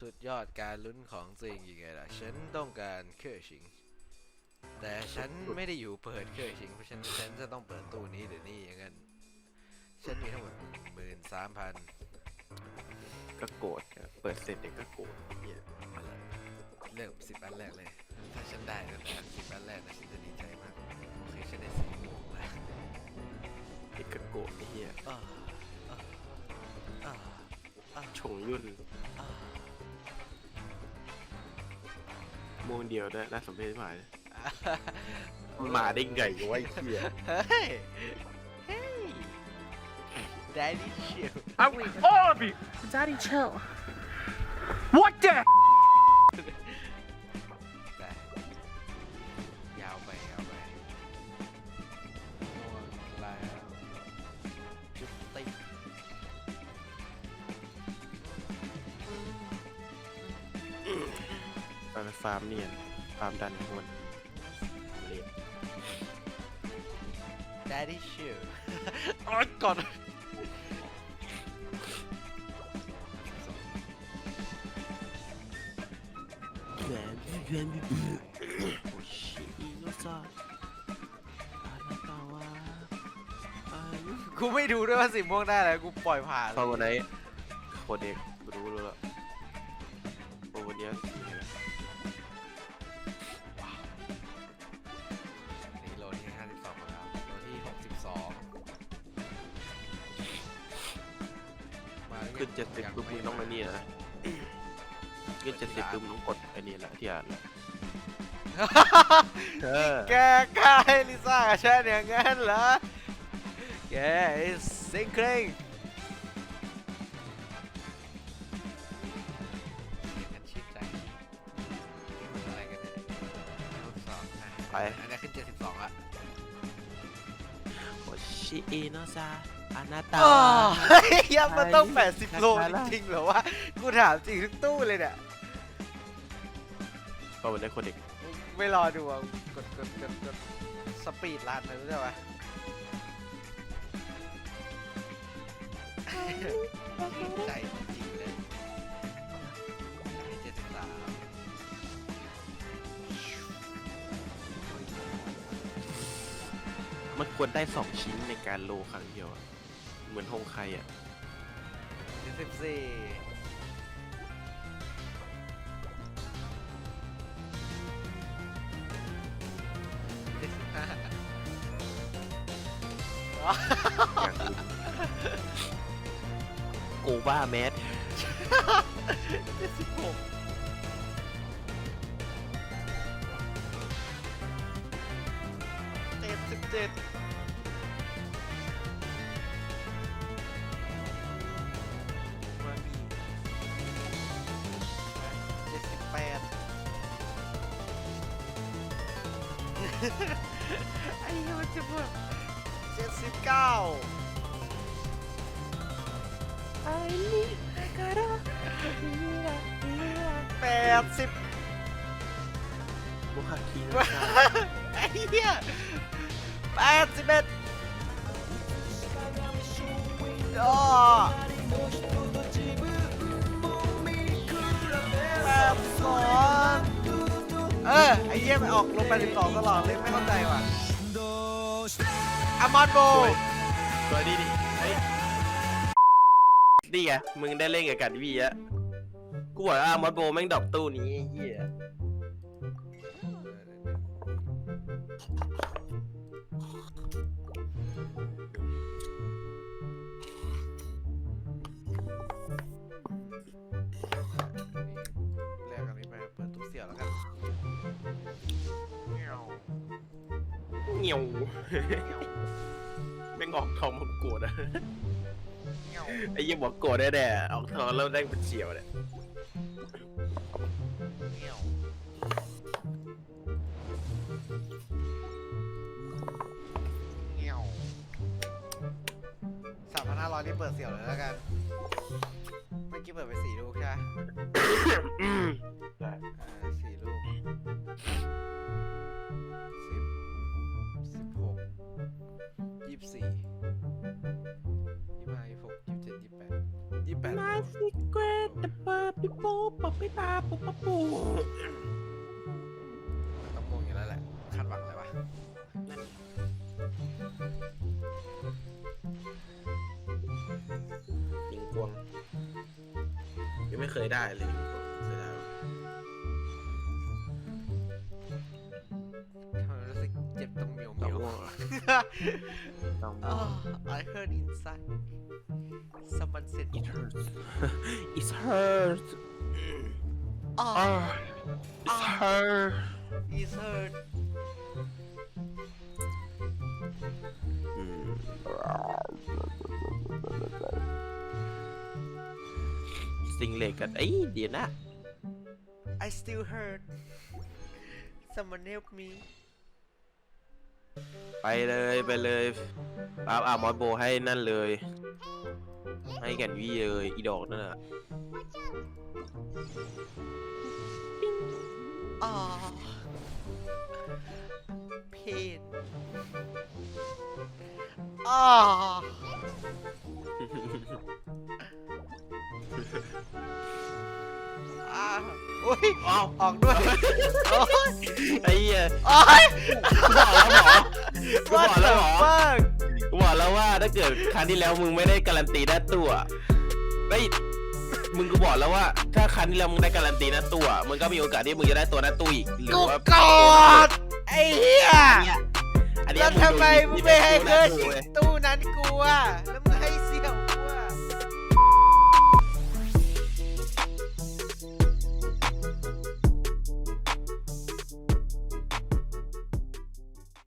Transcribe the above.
สุดยอดการลุ้นของจริงยังไงล่ะ ฉันต้องการเครื่องชิง แต่ฉันไม่ได้อยู่เปิดเครื่องชิง เพราะฉะนันฉันจะต้องเปิดตู้นี้หรือนี่อย่างนั้น ฉันมีทั้งหมดหมื่นสามพันก็โกรธอะเปิดเสร็จเด็กก็โกรธเหี้ยเลือกสิบอันแรกเลย ถ้าฉันได้ตั้งแต่สิบอันแรกนะฉันจะดีใจมากโอเคฉันได้สีม่วงแล้วเด็กก็โกรธไอ้เหี้ยอ่าอ่าอ่าอ่าชงยุ่นอ่าโมงเดียวด้วยน่าสมเพชหมายมันมาได้ไงวะไอ้เหี้ยเฮ้ย เฮ้ย Daddy chill I want all of you. Daddy, chill. What the? ไปไปฟาร์มเนียนฟาร์มดันคนเละ Daddy chill โอ๊ยก่อนแหวนแหวนโอ้ชิโนซาอานาตาวะอายุกูไม่ดูด้วยว่าสีม่วงได้อะไรกูปล่อยผ่านฟาวันไหนโคเด็กรู้แล้วล่ะโอ้วันเนี้ยสี ขึ้นเจ็ดสิบยังปุ๊บมึงต้องมานี่นะขึ้นเจ็ดสิบปุ๊บมึงต้องกดไอ้นี่แหละที่อ่านแหละเออแกกล้าให้ลิซ่ากับฉันอย่างนั้นเหรอ แกไอ้เซ็งเคร่งกันชิดใจนี่มันอะไรกันเนี่ยลูกสองนะไปอันนี้ขึ้น 72ละโอชิโนซา อานาตา อ๋อวะเฮ้ยยังมันต้องไป80 โลไปจละริงๆเหรอวะ กูถามจริงทุกตู้เลยเนี่ยฟาวันไหนโคเด็กไม่รอดูอะกดกดกดกดสปีดรันเลยรู้จักปะดีใจจริงๆเลยเจ็ดสิบสามมันควรได้สองชิ้นในการโลครั้งเดียวอะ เหมือนฮงไคอะเจ็ดสิบสี่เจ็ดสิบห้าอย่างอื่นโกบ้าแมส ไอ้เหี้ยมันจะแบบ เออ ไอ้เยี่ยมนออกลงไปสิบสองตลอดเลยไม่เข้าใจว่ะอามอนโบตัวดีดิเฮ้ยนี่ไง มึงได้เล่นกับกันวีอะกูบอกว่าอามอสโบแม่งดรอปตู้นี้ไอ้เหี้ย เงียวแม่งออกทองมันโกรธอะเงี้ยวไอ้เหี้ยบอกโกรธแน่ๆออกทองแล้วได้เป็นเฉียวเลยเงี้ยวเงี้ยวสามพันห้าร้อยนี่เปิดเสี่ยวเลยแล้วกัน เมื่อกี้เปิดไปสี่ลูกใช่ไหม ได้ ปาปิโป้ปะปิปาปุปะปูต้องมงอยู่แล้วแหละ คาดหวังเลยวะยิงกวงยังไม่เคยได้เลยยิงกวงเคยได้ปะทำไมรู้สึกเจ็บตรงเหมียวเหดอมีกยวม่วงเหรอ ดอกม่วง I heard inside. Someone said, It hurts It hurts "Oh, Ah It hurts it's hurt." อืมสิงเหล็กกันเอ้ยเดี๋ยวนะ I still hurt. Someone help me. ไปเลยไปเลยป้าอ่ามอสโบให้นั่นเลย ให้แก่นวี่เลยอีดอกนั่นอะอ๋อเพนอ๋อ่า โอ้ยอ้าวออกด้วยโอ้ยไอ้เหี้ยโอ้ยกูบอกแล้วหมอกูบอกแล้วหมอบ้างกูบอกแล้วว่าถ้าเกิดครั้งที่แล้วมึงไม่ได้การันตีได้ตัวไอ้ยมึงกูบอกแล้วว่า ถ้าครั้งที่แล้วมึงได้การันตีหน้าตัวมึงก็มีโอกาสที่มึงจะได้ตัวหน้าตู้อีกหรือกูว่ากอดไอ้เหี้ยอันเนี้ย อันเนี้ยแล้วทำไมมึงดูไม่ให้ดูเคอหชิน้างตู้ว้ยตู้นั้นกูอะแล้วมึง